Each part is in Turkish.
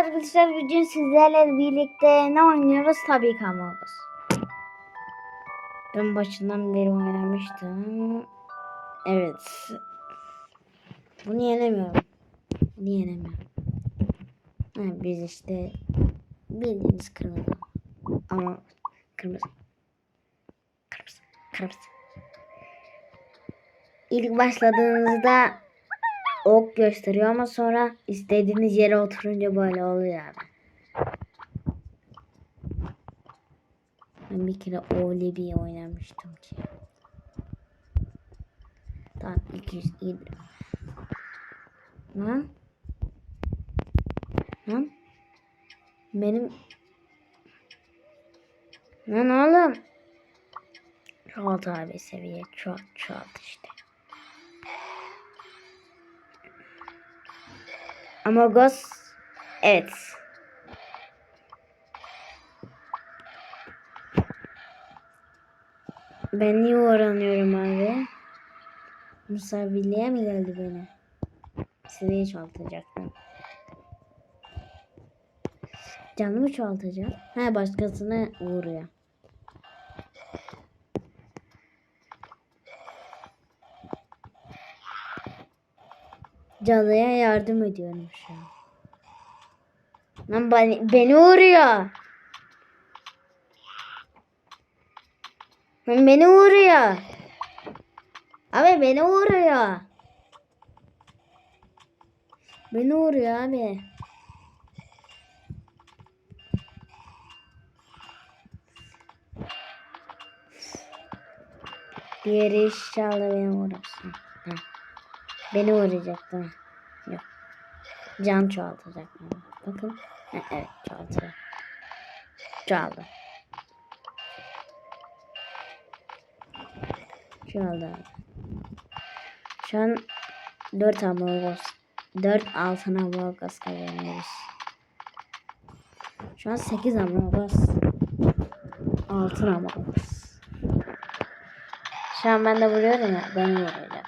arkadaşlar bugün sizlerle birlikte ne oynuyoruz? Tabii ki Among. Ben başından beri oynamıştım. Evet. Bunu yenemiyorum. Bunu yenemiyorum. Ha, biz işte bildiğiniz kırmızı. Ama kırmızı. Kırmızı. Kırmızı. İlk başladığınızda ok gösteriyor ama sonra istediğiniz yere oturunca böyle oluyor abi. Ben bir kere öyle bir oynamıştım ki. Tamam 200 iyidir. Lan. Lan. Benim Lan oğlum. Çoğalt abi seviye. Çoğalt çoğalt işte. Amogos. Evet. Ben niye öğreniyorum abi? Musavvirliğe mi geldi beni? Seviye çoğaltacaktım. Canımı çoğaltacak. Ha başkasına vuruyor. Cadıya yardım ediyorum şu an. Lan beni, beni vuruyor. Lan beni vuruyor. Abi beni vuruyor. Beni vuruyor abi. Diğeri inşallah beni vurursun. Beni vuracak değil mi? Yok. Can çoğaltacak. Bakın. Evet çoğaltacak. Çoğaldı. Çoğaldı. Şu an 4 hamburgers. 4 altın hamburgers kazanıyoruz. Şu an 8 hamburgers. Altın hamburgers. Şu an ben de vuruyorum ya. Ben vuracağım.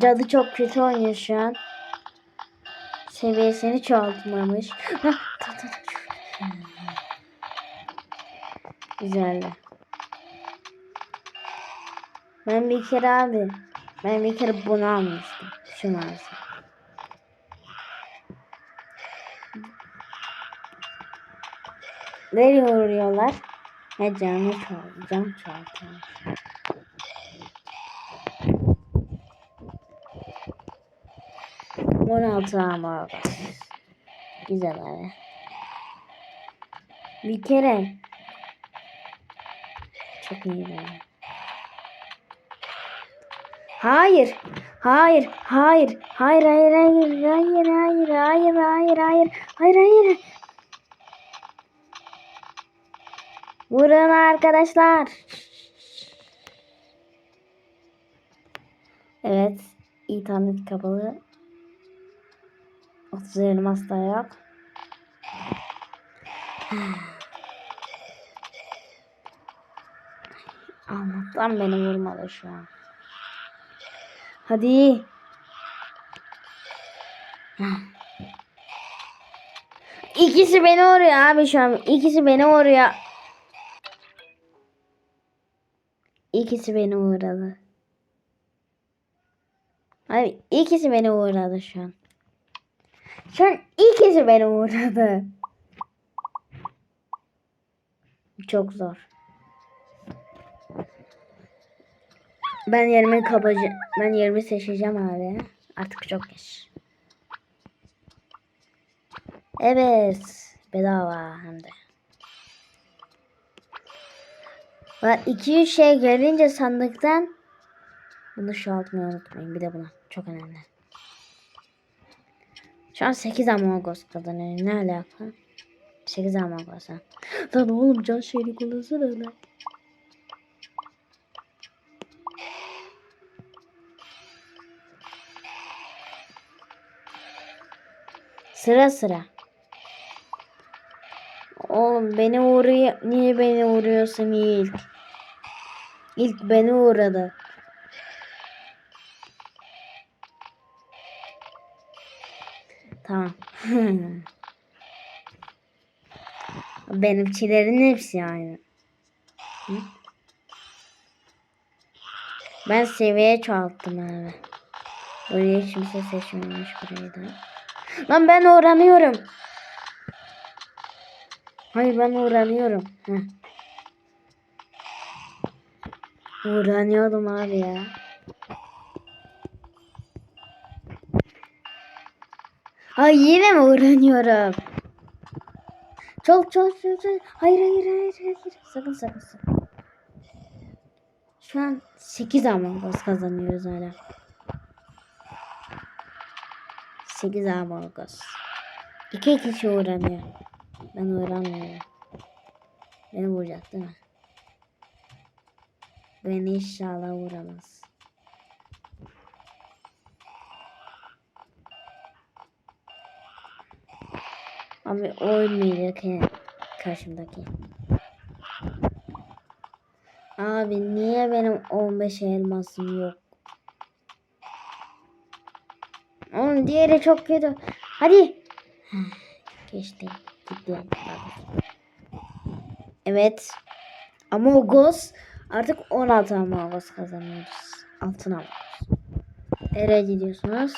Cadı çok kötü oynuyor şu an. Seviyesini çoğaltmamış. Güzeldi. Ben bir kere abi. Ben bir kere bunu almıştım. Şu mağaza. Nereye vuruyorlar? Ne canı çaldı. Can çaldı. 16 ama var. Güzel abi. Bir kere. Çok iyi be. Hayır. Hayır, hayır, hayır, hayır, hayır, hayır, hayır, hayır, hayır, hayır, hayır, hayır. Vurun arkadaşlar. Evet, internet kapalı. 30 elmas da yok. Allah'tan beni vurmadı şu an. Hadi. İkisi beni vuruyor abi şu an. İkisi beni vuruyor. İkisi beni uğradı. Abi ikisi beni uğradı şu an. Şu an ikisi beni uğradı. Çok zor. Ben yerimi kabaca ben yerimi seçeceğim abi. Artık çok geç. Evet. Bedava hem de. Var 200 şey gelince sandıktan bunu şu altmayı unutmayın. Bir de buna. Çok önemli. Şu an 8 Among Us kazanıyor. Ne alaka? 8 Among Us'a. Lan oğlum can şeyini kullansana lan. Sıra sıra. Oğlum beni vuruyor. Niye beni vuruyorsun ilk? İlk beni uğradı. Tamam. Benimkilerin hepsi aynı. Ben seviye çoğalttım abi. Burayı hiç kimse seçmemiş burayı da. Lan ben öğreniyorum. Hayır ben öğreniyorum. Heh. Öğreniyordum abi ya. Ay yine mi öğreniyorum? Çok çok çok çok. Hayır hayır hayır hayır. Sakın sakın sakın. Şu an 8 Among kazanıyoruz hala. 8 Among Us. İki kişi öğreniyor. Ben öğrenmiyorum. Beni vuracak değil mi? Beni inşallah vuramaz. Abi oymayacak he, karşımdaki. Abi niye benim 15 elmasım yok? Onun diğeri çok kötü. Hadi. Geçti. Gitti. Evet. Among Us artık 16 Among Us kazanıyoruz. Altın Among Us. Nereye gidiyorsunuz?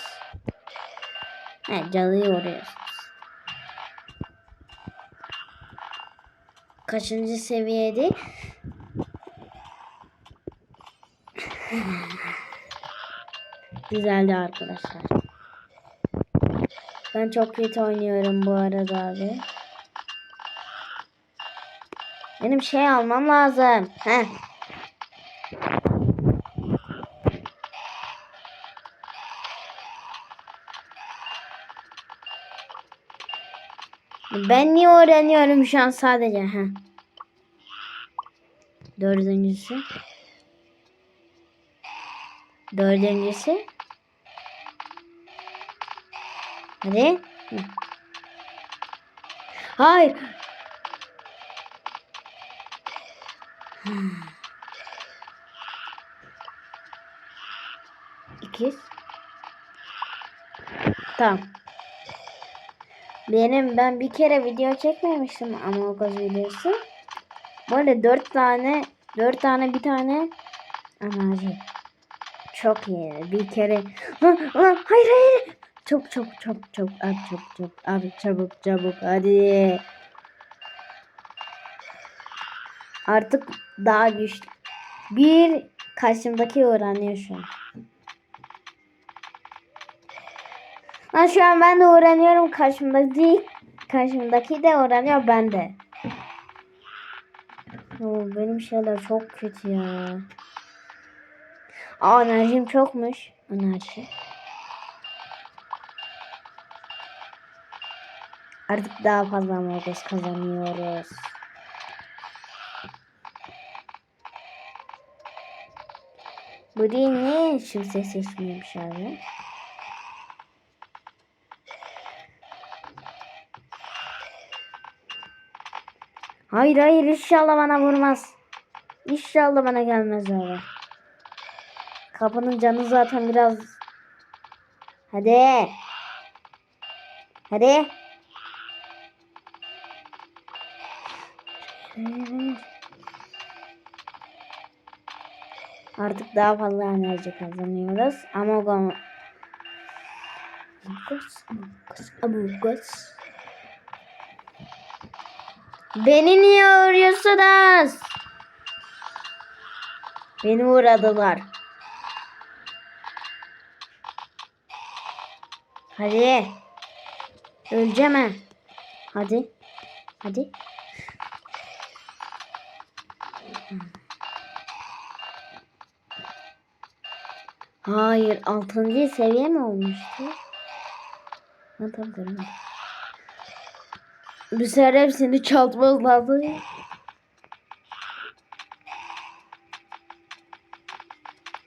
He cadıyı uğruyorsunuz. Kaçıncı seviyede? Güzeldi arkadaşlar. Ben çok kötü oynuyorum bu arada abi. Benim şey almam lazım. Heh. Ben niye öğreniyorum şu an sadece? Heh. Dördüncüsü. Dördüncüsü. Hadi. Hayır. İkiz. Tamam. Benim ben bir kere video çekmemiştim o gaz videosu. Böyle dört tane dört tane bir tane enerji. Çok iyi. Bir kere lan, lan, hayır hayır. Çok çok çok çok abi çok çok abi çabuk çabuk hadi. Artık daha güçlü. Bir karşımdaki öğreniyor şu an. Lan şu an ben de öğreniyorum karşımdaki karşımdaki de öğreniyor ben de. Oo, benim şeyler çok kötü ya. Aa enerjim çokmuş. Enerji. Artık daha fazla morgos kazanıyoruz. Burayı niye kimse seçmiyormuş abi? Hayır hayır inşallah bana vurmaz. İnşallah bana gelmez abi. Kapının canı zaten biraz. Hadi. Hadi. Artık daha fazla enerji kazanıyoruz. Ama o Amugus, amugus, amugus. Beni niye arıyorsunuz? Beni uğradılar. Hadi. Öleceğim ha. Hadi. Hadi. Hayır. Altıncı seviye mi olmuştu? Ha tamam tamam. Bu sefer hepsini çalmamız lazım.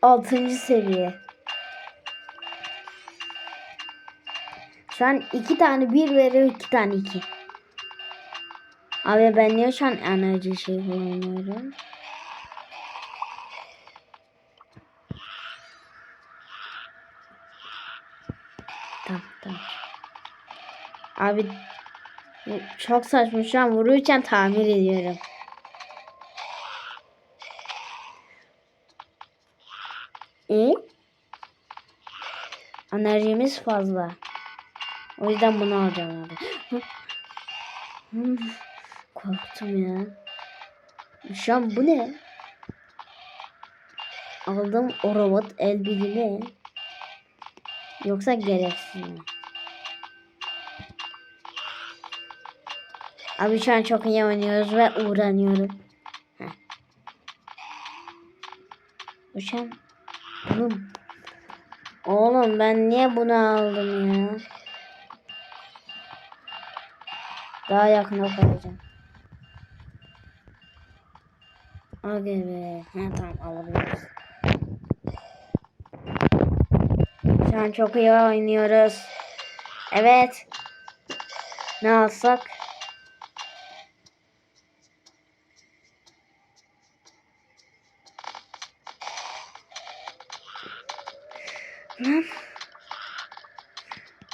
Altıncı seviye. Şu an iki tane bir veriyor iki tane iki. Abi ben niye şu an enerji şey kullanıyorum? Tamam tamam. Abi çok saçma şu an vururken tamir ediyorum. E? Enerjimiz fazla. O yüzden bunu alacağım abi. Korktum ya. Şu an bu ne? Aldım o robot el bilimi. Yoksa gereksiz mi? Abi şu an çok iyi oynuyoruz ve uğranıyorum. Heh. Bu şu an... Oğlum. Oğlum ben niye bunu aldım ya? Daha yakına koyacağım. Aga be. Ha tamam alabiliriz. Şu an çok iyi oynuyoruz. Evet. Ne alsak?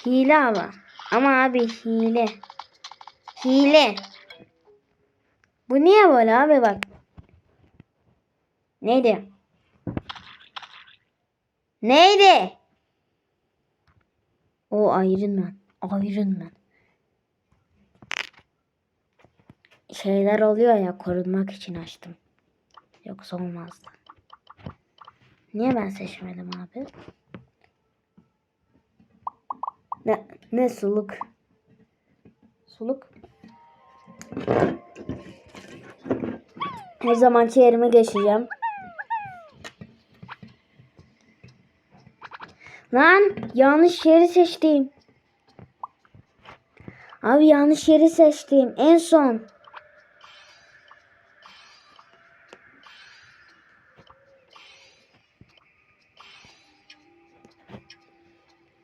Hile ama. Ama abi hile. Hile. Bu niye böyle abi bak. Neydi? Neydi? O Iron Man. Iron Man. Şeyler oluyor ya korunmak için açtım. Yoksa olmazdı. Niye ben seçmedim abi? Ne, ne suluk? Suluk? Her zamanki yerime geçeceğim. Lan yanlış yeri seçtim. Abi yanlış yeri seçtim. En son.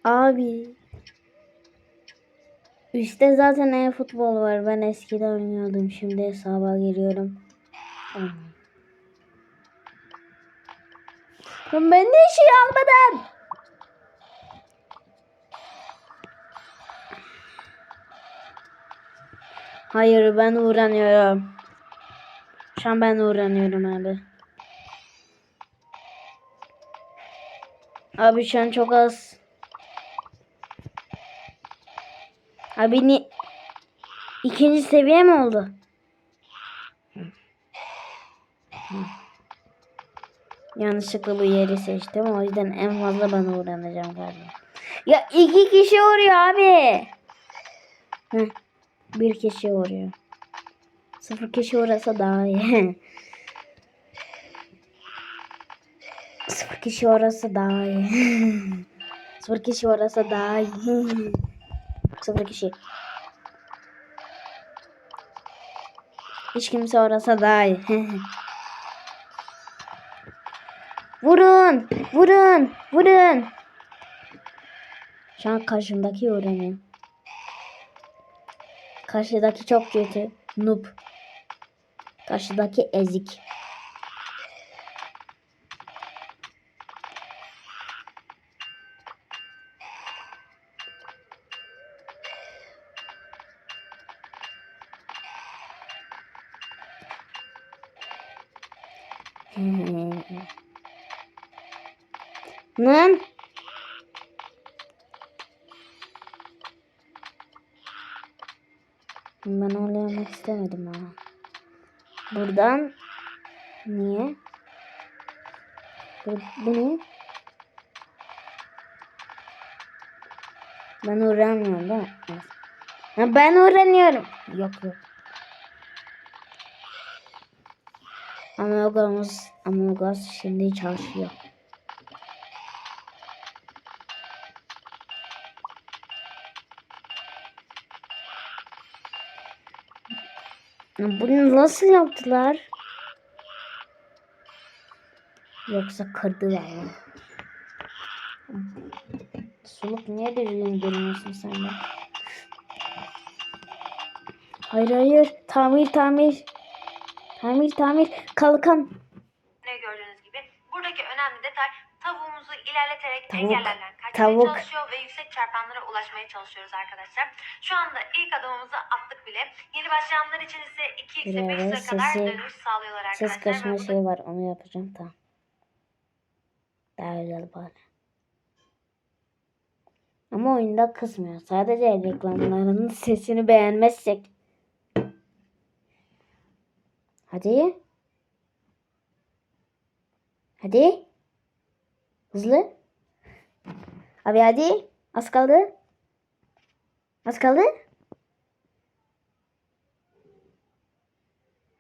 Abi. Üstte zaten e-futbol var. Ben eskiden oynuyordum. Şimdi hesaba giriyorum. Ben de şey almadım. Hayır ben uğranıyorum. Şu an ben uğranıyorum abi. Abi şu an çok az. Abi ni ikinci seviye mi oldu? Yanlışlıkla bu yeri seçtim. O yüzden en fazla ben uğranacağım galiba. Ya iki kişi vuruyor abi. Heh, bir kişi vuruyor. Sıfır kişi uğrasa daha iyi. Sıfır kişi orası daha iyi. Sıfır kişi orası daha iyi. Sıfır kişi. Hiç kimse orası daha iyi. vurun! Vurun! Vurun! Şu an karşımdaki öğreniyor. Karşıdaki çok kötü. Noob. Karşıdaki ezik. Öyle yapmak istemedim ha. Buradan niye? Bu, bu ne? Ben öğrenmiyorum değil. Ha, ben öğreniyorum. Yok yok. Among Us, Among Us şimdi çalışıyor. Bunu nasıl yaptılar? Yoksa kırdılar mı? Suluk niye düzgün görünüyorsun sen de? Hayır hayır. Tamir tamir. Tamir tamir. Kalkan. Ne gördüğünüz gibi buradaki önemli detay tavuğumuzu ilerleterek Tavuk, engellerden kaçmaya tavuk. çalışıyor ve yüksek çarpanlara ulaşmaya çalışıyoruz arkadaşlar. Şu anda ilk adımımızı attık bile. Yeni başlayanlar için ise 2 x Buraya 5 ve kadar sesi- dönüş sağlıyorlar arkadaşlar. Ses kaçma şeyi var onu yapacağım tamam. Daha güzel bari. Ama oyunda kısmıyor. Sadece reklamlarının sesini beğenmezsek. Hadi. Hadi. Hızlı. Abi hadi. Az kaldı. Az kaldı.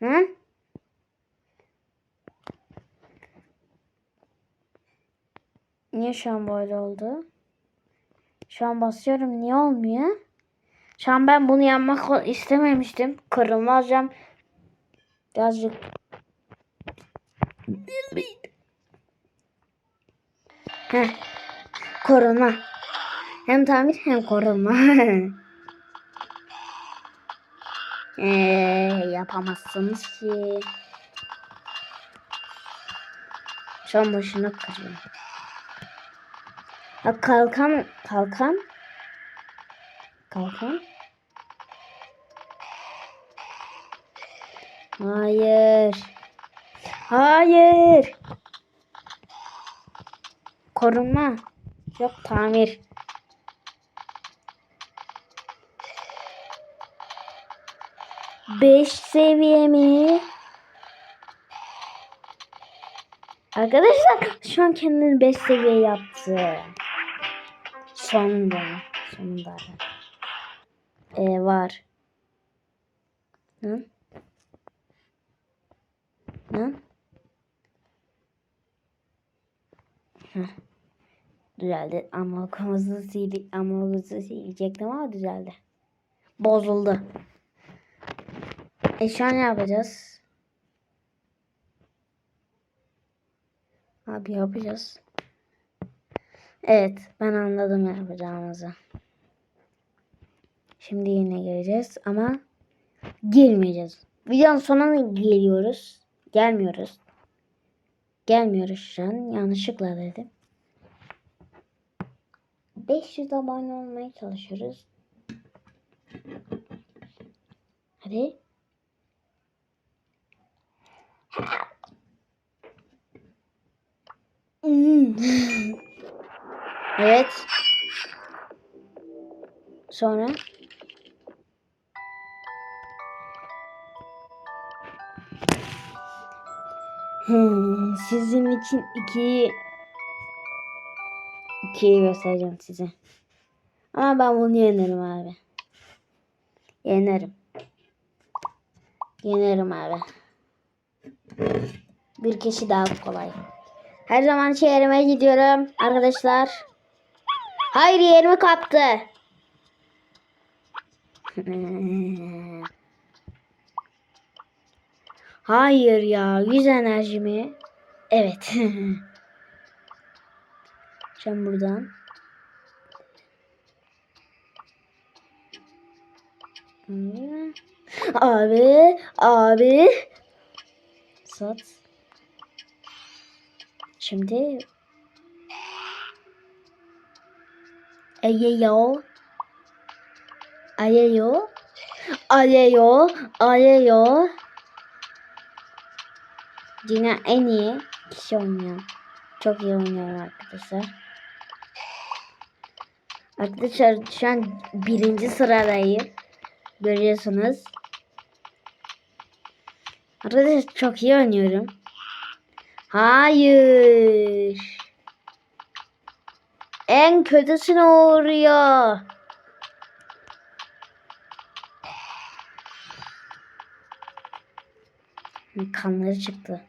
Hı? Niye şu an böyle oldu? Şu an basıyorum. Niye olmuyor? Şu an ben bunu yapmak istememiştim. Kırılmaz cam. Birazcık Heh. Koruma. Hem tamir hem koruma. ee, yapamazsınız ki. Şu an başını kırıyor. Ha kalkan kalkan kalkan Hayır. Hayır. Korunma. Yok tamir. Beş seviye mi? Arkadaşlar şu an kendini 5 seviye yaptı. Sonunda. Sonunda. Ee, var. Hı? Hı? Heh. Düzeldi. Ama kırmızı sil ama kırmızı silecektim ama düzeldi. Bozuldu. E şu an ne yapacağız? Abi yapacağız. Evet ben anladım yapacağımızı. Şimdi yine gireceğiz ama girmeyeceğiz. Videonun sonuna geliyoruz. Gelmiyoruz. Gelmiyoruz şu an. Yanlışlıkla dedim. 500 abone olmaya çalışıyoruz. Hadi. Hmm. evet. Sonra Hmm, sizin için ikiyi ikiyi göstereceğim size. Ama ben bunu yenerim abi. Yenerim. Yenerim abi. Bir kişi daha kolay. Her zaman yerime gidiyorum arkadaşlar. Hayır yerimi kaptı. Hayır ya. Yüz enerjimi. Evet. Sen buradan. Abi. Abi. Sat. Şimdi. Ayeyo. Ayeyo. Ayeyo. Ayeyo. Yine en iyi kişi oynuyor. Çok iyi oynuyorum arkadaşlar. Arkadaşlar şu an birinci sıradayım. Görüyorsunuz. Arkadaşlar çok iyi oynuyorum. Hayır. En kötüsüne uğruyor. Kanları çıktı.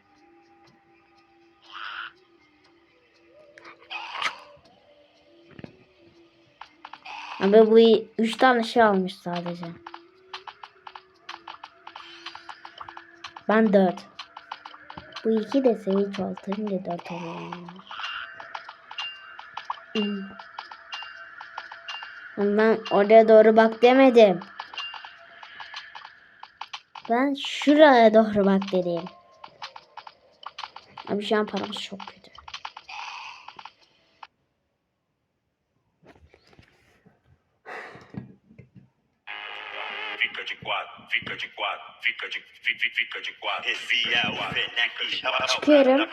Abi bu üç tane şey almış sadece. Ben dört. Bu iki de seviye çoğaltınca dört oluyor. Ben oraya doğru bak demedim. Ben şuraya doğru bak dedim. Abi şu an paramız çok Çıkıyorum.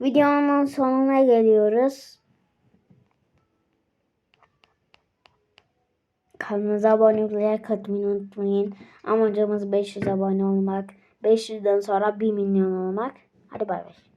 Videonun sonuna geliyoruz. Kanalımıza abone olmayı, katmayı unutmayın. Amacımız 500 abone olmak. 500'den sonra 1 milyon olmak. Hadi bay bay.